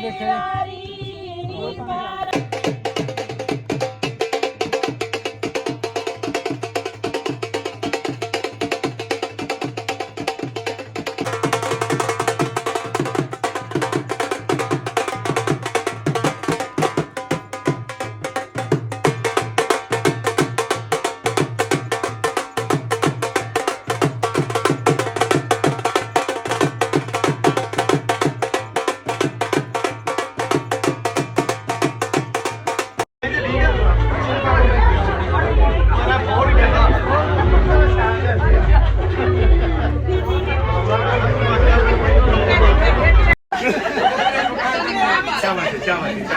ਪਿਆਰੀ ਨੀ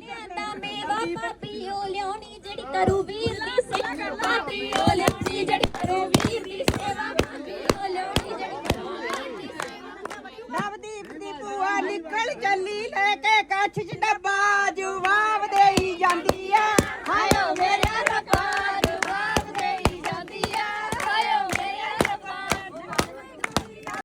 ਮੇਵਾ ਪਾਪੀਓ ਲਿਆਉਣੀ ਜਿਹੜੀ ਕਰੂ ਵੀਰ ਦੀ ਸੇਵਾ ਪਾਪੀਓ ਲਿਆਉਣੀ ਜਿਹੜੀ ਕਰੂ ਵੀਰ ਦੀ ਸੇਵਾ ਪਾਪੀਓ ਲਿਆਉਣੀ ਜਿਹੜੀ ਕਰੂ ਵੀਰ ਦੀ ਸੇਵਾ ਨਵਦੀਪ ਦੀ ਭੂਆ ਨਿਕਲ ਚੱਲੀ ਲੈ ਕੇ ਕੱਛ ਚ ਡੱਬਾ